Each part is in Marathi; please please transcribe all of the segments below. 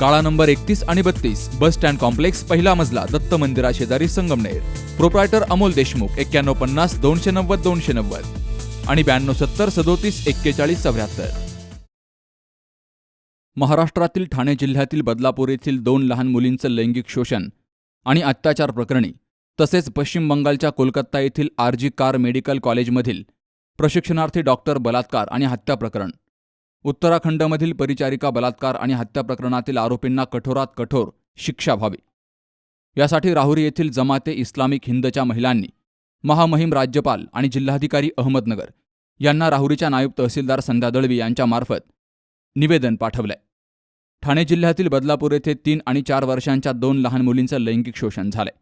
काळा नंबर एकतीस आणि बत्तीस बस स्टँड कॉम्प्लेक्स पहिला मजला दत्त मंदिरा शेजारी संगमनेर. प्रोप्रायटर अमोल देशमुख एक्क्याण्णव पन्नास दोनशे नव्वद दोनशे नव्वद. आणि ब्याण्णव सत्तर सदोतीस एक्केचाळीस चौऱ्याहत्तर. महाराष्ट्रातील ठाणे जिल्ह्यातील बदलापूर येथील दोन लहान मुलींचं लैंगिक शोषण आणि अत्याचार प्रकरणी तसेच पश्चिम बंगालच्या कोलकाता येथील आरजी कार मेडिकल कॉलेजमधील प्रशिक्षणार्थी डॉक्टर बलात्कार आणि हत्या प्रकरण. उत्तराखंडमधील परिचारिका बलात्कार आणि हत्या प्रकरणातील आरोपींना कठोरात कठोर शिक्षा व्हावी. यासाठी राहुरी येथील जमाते इस्लामिक हिंदच्या महिलांनी महामहिम राज्यपाल आणि जिल्हाधिकारी अहमदनगर यांना राहुरीच्या नायब तहसीलदार संध्या दळवी यांच्यामार्फत निवेदन पाठवलंय. ठाणे जिल्ह्यातील बदलापूर येथे तीन आणि चार वर्षांच्या दोन लहान मुलींचं लैंगिक शोषण झालंय.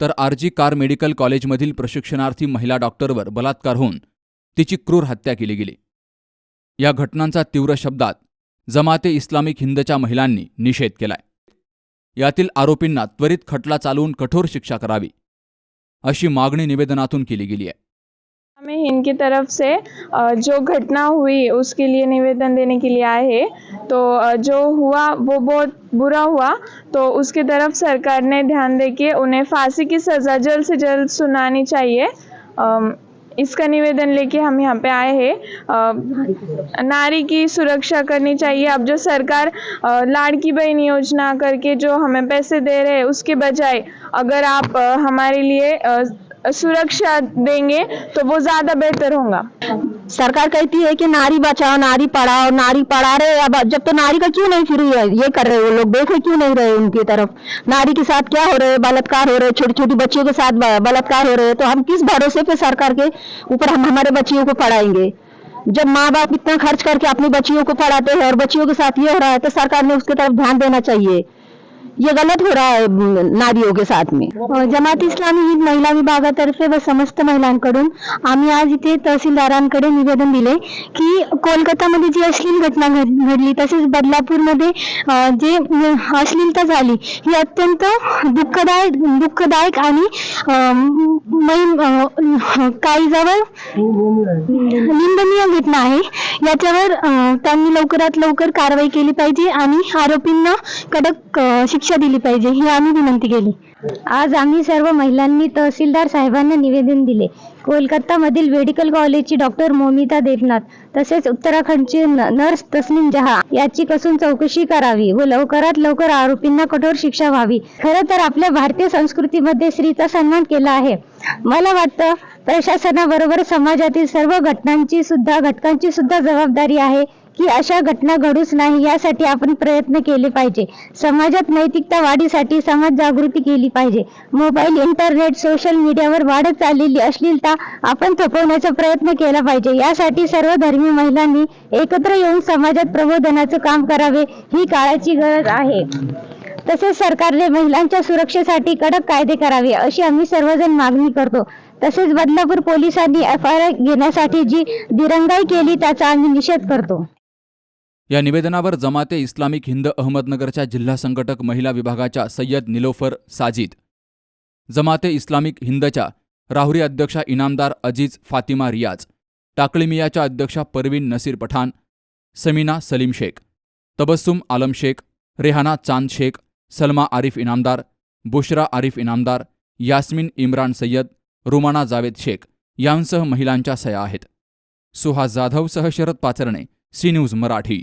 तर आरजी कार मेडिकल कॉलेजमधील प्रशिक्षणार्थी महिला डॉक्टरवर बलात्कार होऊन तिची क्रूर हत्या केली गेली. या घटनांचा तीव्र शब्दात जमाते इस्लामिक हिंदच्या महिलांनी निषेध केलाय. यातील आरोपींना त्वरित खटला चालवून कठोर शिक्षा करावी अशी मागणी निवेदनातून केली गेली आहे हमें इनकी तरफ से जो घटना हुई उसके लिए निवेदन देने के लिए आए हैं. तो जो हुआ वो बहुत बुरा हुआ. तो उसकी तरफ सरकार ने ध्यान दे के उन्हें फांसी की सज़ा जल्द से जल्द सुनानी चाहिए. इसका निवेदन लेके हम यहाँ पे आए हैं। नारी की सुरक्षा करनी चाहिए। अब जो सरकार लाड़की बहन योजना करके जो हमें पैसे दे रहे हैं, उसके बजाय अगर आप हमारे लिए सुरक्षा देंगे तो वो ज़्यादा बेहतर होगा। सरकार कहती है कि नारी बचाओ, नारी पढ़ाओ, नारी पढ़ा रहे अब जब तो नारी का क्यों नहीं फिर ये कर रहे वो लोग? देखे क्यों नहीं रहे उनकी तरफ़? नारी के साथ क्या हो रहे हैं? बलात्कार हो रहे छोटी छोटी बच्चियों के साथ बलात्कार हो रहे तो हम किस भरोसे पे सरकार के ऊपर हम हमारे बच्चियों को पढ़ाएँगे? जब माँ बाप इतना खर्च करके अपनी बच्चियों को पढ़ाते हैं और बच्चियों के साथ ये हो रहा है तो सरकार ने उसकी तरफ़ ध्यान देना चाहिए। ये गलत हो रहा है नारियों के साथ में। जमात इस्लामी हिंद महिला विभागातर्फे व समस्त महिलांकडून आम्ही आज इथे तहसीलदारांकडे निवेदन दिले की कोलकातामध्ये जी अश्लील घटना घड- घडली तसेच बदलापूरमध्ये जे अश्लीलता झाली ही अत्यंत दुःखदायक दुःखदायक आणि काही जवळ निंदनीय घटना आहे. याच्यावर त्यांनी लवकरात लवकर कारवाई केली पाहिजे आणि आरोपींना कडक शिक्षा दिली पाहिजे ही आम्ही विनंती केली. आज आम्ही सर्व महिलांनी तहसीलदार साहेबांना निवेदन दिले. कोलकातामधील मेडिकल कॉलेजची डॉक्टर मोमिता देवनाथ तसेच उत्तराखंडची नर्स तस्लीम जहा याची कसून चौकशी करावी व लवकरात लवकर आरोपींना कठोर शिक्षा व्हावी. खरं तर आपल्या भारतीय संस्कृतीमध्ये स्त्रीचा सन्मान केला आहे. मला वाटतं प्रशासनाबरोबर समाजातील सर्व घटनांची सुद्धा घटकांची सुद्धा जबाबदारी आहे. की अशा घटना घडूच नाही यासाठी आपण प्रयत्न केले पाहिजे. समाजात नैतिकता वाढीसाठी समाज जागृती केली पाहिजे. मोबाईल इंटरनेट सोशल मीडियावर वाढत चाललेली अश्लीलता आपण थोपवण्याचा प्रयत्न केला पाहिजे. यासाठी सर्व धर्मी महिलांनी एकत्र येऊन समाजात प्रबोधनाचं काम करावे ही काळाची गरज आहे. तसेच सरकारने महिलांच्या सुरक्षेसाठी कडक कायदे करावे अशी आम्ही सर्वजण मागणी करतो. तसेच बदलापूर पोलिसांनी एफ आय आर घेण्यासाठी जी दिरंगाई केली त्याचा आम्ही निषेध करतो. या निवेदनावर जमाते इस्लामिक हिंद अहमदनगरच्या जिल्हा संघटक महिला विभागाच्या सय्यद निलोफर साजिद जमाते इस्लामिक हिंदच्या राहुरी अध्यक्षा इनामदार अजीज फातिमा रियाज टाकळीमियाच्या अध्यक्षा परवीन नसीर पठाण समीना सलीम शेख तबस्सुम आलम शेख रेहाना चांद शेख सलमा आरिफ इनामदार बुशरा आरिफ इनामदार यास्मिन इम्रान सय्यद रुमाना जावेद शेख यांसह महिलांच्या सया आहेत. सुहास जाधवसह शरद पाचरणे सी न्यूज मराठी.